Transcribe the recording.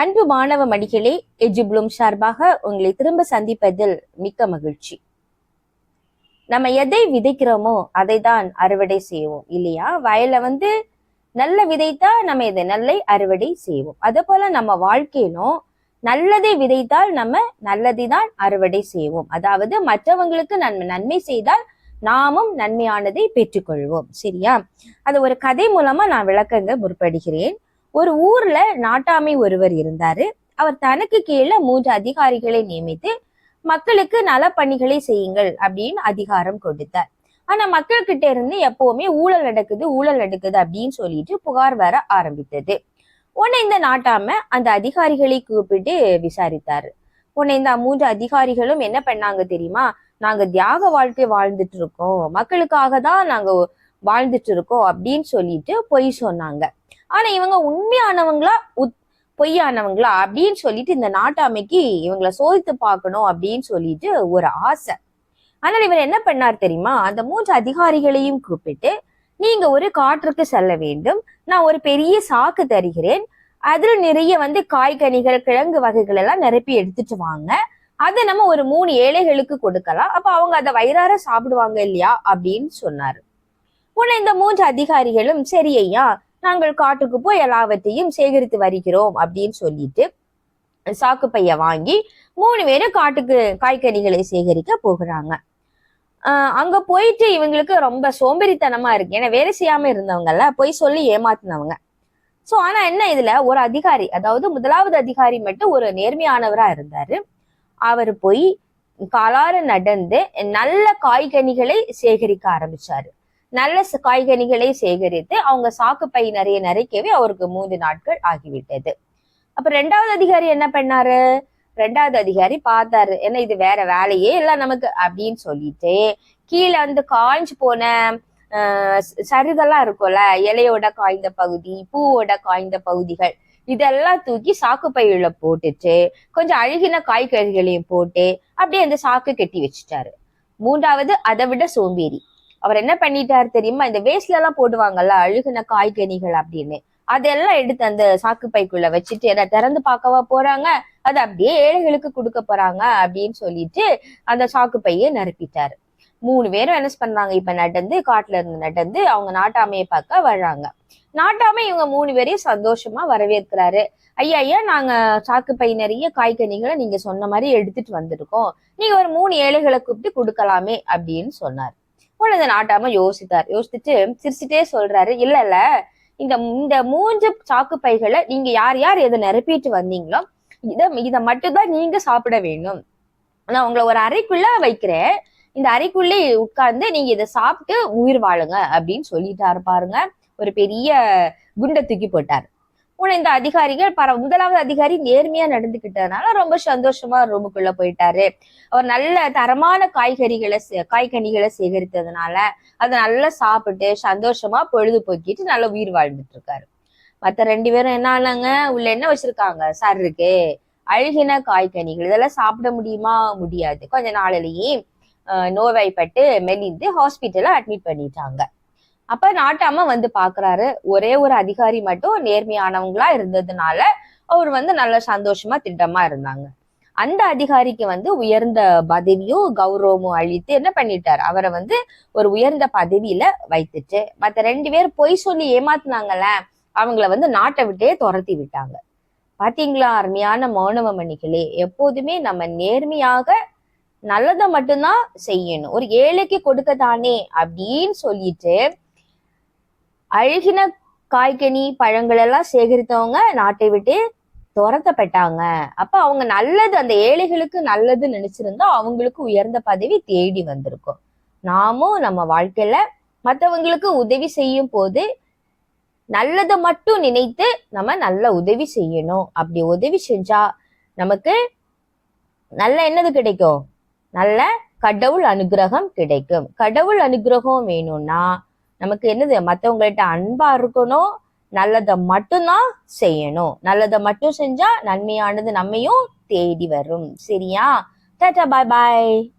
அன்பு மாணவ மணிகளே எஜிப்ளூம் சார்பாக உங்களை திரும்ப சந்திப்பதில் மிக்க மகிழ்ச்சி. நம்ம எதை விதைக்கிறோமோ அதை தான் அறுவடை செய்வோம் இல்லையா? வயல வந்து நல்ல விதைத்தா நம்ம இதை நல்லை அறுவடை செய்வோம். அதே போல நம்ம வாழ்க்கையிலும் நல்லதை விதைத்தால் நம்ம நல்லதை தான் அறுவடை செய்வோம். அதாவது மற்றவங்களுக்கு நன்மை நன்மை செய்தால் நாமும் நன்மையானதை பெற்றுக்கொள்வோம் சரியா? அது ஒரு கதை மூலமா நான் விளக்கங்க முற்படுகிறேன். ஒரு ஊர்ல நாட்டாமை ஒருவர் இருந்தாரு. அவர் தனக்கு கீழே மூன்று அதிகாரிகளை நியமித்து மக்களுக்கு நல பணிகளை செய்யுங்கள் அப்படின்னு அதிகாரம் கொடுத்தார். ஆனா மக்கள் கிட்ட இருந்து எப்பவுமே ஊழல் நடக்குது ஊழல் நடக்குது அப்படின்னு சொல்லிட்டு புகார் வர ஆரம்பித்தது. உன்னை இந்த நாட்டாம அந்த அதிகாரிகளை கூப்பிட்டு விசாரித்தாரு. உன்னை இந்த மூன்று அதிகாரிகளும் என்ன பண்ணாங்க தெரியுமா? நாங்க தியாக வாழ்க்கை வாழ்ந்துட்டு இருக்கோம். மக்களுக்காக தான் நாங்க வாழ்ந்துட்டு இருக்கோம் அப்படின்னு சொல்லிட்டு பொய் சொன்னாங்க. ஆனா இவங்க உண்மையானவங்களா? உத் பொய்யானவங்களா? அப்படின்னு சொல்லிட்டு இந்த நாட்டாமைக்கு இவங்களை சோதித்து பார்க்கணும் அப்படின்னு சொல்லிட்டு ஒரு ஆசை. ஆனால் இவர் என்ன பண்ணார் தெரியுமா? அந்த மூன்று அதிகாரிகளையும் கூப்பிட்டு நீங்க ஒரு காற்றுக்கு செல்ல வேண்டும். நான் ஒரு பெரிய சாக்கு தருகிறேன். அதுல நிறைய வந்து காய்கனிகள் கிழங்கு வகைகள் எல்லாம் நிரப்பி எடுத்துட்டு வாங்க. அதை நம்ம ஒரு மூணு ஏழைகளுக்கு கொடுக்கலாம். அப்ப அவங்க அதை வயிறார சாப்பிடுவாங்க இல்லையா? அப்படின்னு சொன்னாரு. உன்னை இந்த மூன்று அதிகாரிகளும் சரி ஐயா நாங்கள் காட்டுக்கு போய் எல்லாவற்றையும் சேகரித்து வருகிறோம் அப்படின்னு சொல்லிட்டு சாக்கு பைய வாங்கி மூணு பேரும் காட்டுக்கு காய்கறிகளை சேகரிக்க போகிறாங்க. ஆஹ் அங்க போயிட்டு இவங்களுக்கு ரொம்ப சோம்பேறித்தனமா இருக்கு. ஏன்னா வேலை செய்யாம இருந்தவங்கல்ல போய் சொல்லி ஏமாத்தினவங்க. சோ ஆனா என்ன இதுல? ஒரு அதிகாரி அதாவது முதலாவது அதிகாரி மட்டும் ஒரு நேர்மையானவரா இருந்தாரு. அவர் போய் காலார நடந்து நல்ல காய்கனிகளை சேகரிக்க ஆரம்பிச்சாரு. நல்ல காய்கனிகளை சேகரித்து அவங்க சாக்கு பை நிறைய நிறைக்கவே அவருக்கு மூன்று நாட்கள் ஆகிவிட்டது. அப்ப ரெண்டாவது அதிகாரி என்ன பண்ணாரு? ரெண்டாவது அதிகாரி பார்த்தாரு ஏன்னா இது வேற வேலையே இல்ல நமக்கு அப்படின்னு சொல்லிட்டு கீழே வந்து காய்ஞ்சு போன ஆஹ் சருகெல்லாம் இருக்கும்ல இலையோட காய்ந்த பகுதி பூவோட காய்ந்த பகுதிகள் இதெல்லாம் தூக்கி சாக்கு பையில போட்டுட்டு கொஞ்சம் அழுகின காய்கறிகளையும் போட்டு அப்படியே அந்த சாக்கு கட்டி வச்சுட்டாரு. மூன்றாவது அதை விட சோம்பேறி. அவர் என்ன பண்ணிட்டாரு தெரியுமா? இந்த வேஸ்ட்ல எல்லாம் போடுவாங்கல்ல அழுகின காய்கனிகள் அப்படின்னு. அதெல்லாம் எடுத்து அந்த சாக்கு பைக்குள்ள வச்சுட்டு என்ன திறந்து பார்க்கவா போறாங்க? அது அப்படியே ஏழைகளுக்கு கொடுக்க போறாங்க அப்படின்னு சொல்லிட்டு அந்த சாக்கு பையை நிரப்பிட்டாரு. மூணு பேரும் என்ன பண்றாங்க இப்ப நடந்து காட்டுல இருந்து நடந்து அவங்க நாட்டாமையை பார்க்க வர்றாங்க. நாட்டாமை இவங்க மூணு பேரையும் சந்தோஷமா வரவேற்கிறாரு. ஐயா ஐயா நாங்க சாக்கு பை நிறைய காய்கனிகளை நீங்க சொன்ன மாதிரி எடுத்துட்டு வந்திருக்கோம். நீங்க ஒரு மூணு ஏழைகளை கூப்பிட்டு கொடுக்கலாமே அப்படின்னு சொன்னார். உடனே நாட்டாம யோசித்தார். யோசிச்சுட்டு சிரிச்சுட்டே சொல்றாரு இல்ல இல்ல இந்த இந்த மூன்று சாக்கு பைகளை நீங்க யார் யார் எதை நிரப்பிட்டு வந்தீங்களோ இதை இதை மட்டும்தான் நீங்க சாப்பிட வேண்டும். நான் உங்களை ஒரு அறைக்குள்ள வைக்கிறேன். இந்த அறைக்குள்ளே உட்கார்ந்து நீங்க இதை சாப்பிட்டு உயிர் வாழுங்க அப்படின்னு சொல்லிட்டாரு பாருங்க. ஒரு பெரிய குண்டை தூக்கி போட்டார். உடனே இந்த அதிகாரிகள் பர முதலாவது அதிகாரி நேர்மையா நடந்துக்கிட்டதுனால ரொம்ப சந்தோஷமா ரூமுக்குள்ள போயிட்டாரு. அவர் நல்ல தரமான காய்கறிகளை சே- காய்கனிகளை சேகரித்ததுனால அதை நல்லா சாப்பிட்டு சந்தோஷமா பொழுதுபோக்கிட்டு நல்லா உயிர் வாழ்ந்துட்டு இருக்காரு மத்த ரெண்டு பேரும் என்ன ஆனாங்க? உள்ள என்ன வச்சிருக்காங்க? சருக்கு அழுகின காய்கனிகள் இதெல்லாம் சாப்பிட முடியுமா? முடியாது. கொஞ்ச நாளிலேயே நோய்வாய்ப்பட்டு மெலிந்து ஹாஸ்பிட்டல்ல அட்மிட் பண்ணிட்டாங்க. அப்ப நாட்டாம வந்து பாக்குறாரு. ஒரே ஒரு அதிகாரி மட்டும் நேர்மையானவங்களா இருந்ததுனால அவர் வந்து நல்ல சந்தோஷமா திட்டமா இருந்தாங்க. அந்த அதிகாரிக்கு வந்து உயர்ந்த பதவியும் கௌரவமும் அழித்து என்ன பண்ணிட்டார்? அவரை வந்து ஒரு உயர்ந்த பதவியில வைத்துட்டு மத்த ரெண்டு பேர் பொய் சொல்லி ஏமாத்துனாங்கல்ல அவங்கள வந்து நாட்டை விட்டே துரத்தி விட்டாங்க. பாத்தீங்களா? அருமையான மௌனவ மணிகளே எப்போதுமே நம்ம நேர்மையாக நல்லதை மட்டும்தான் செய்யணும். ஒரு ஏழைக்கு கொடுக்க தானே அப்படின்னு சொல்லிட்டு அழுகின காய்கனி பழங்கள் எல்லாம் சேகரித்தவங்க நாட்டை விட்டு துரத்தப்பட்டாங்க. அப்ப அவங்க நல்லது அந்த ஏழைகளுக்கு நல்லது நினைச்சிருந்தா அவங்களுக்கு உயர்ந்த பதவி தேடி வந்திருக்கும். நாமும் நம்ம வாழ்க்கையில மற்றவங்களுக்கு உதவி செய்யும் போது நல்லதை மட்டும் நினைத்து நம்ம நல்ல உதவி செய்யணும். அப்படி உதவி செஞ்சா நமக்கு நல்ல என்னது கிடைக்கும்? நல்ல கடவுள் அனுகிரகம் கிடைக்கும். கடவுள் அனுகிரகம் வேணும்னா நமக்கு என்னது? மற்றவங்கள்ட்ட அன்பா இருக்கணும் நல்லதை மட்டும்தான் செய்யணும். நல்லதை மட்டும் செஞ்சா நன்மையானது நம்மையும் தேடி வரும். சரியா? டாடா பாய் பாய்.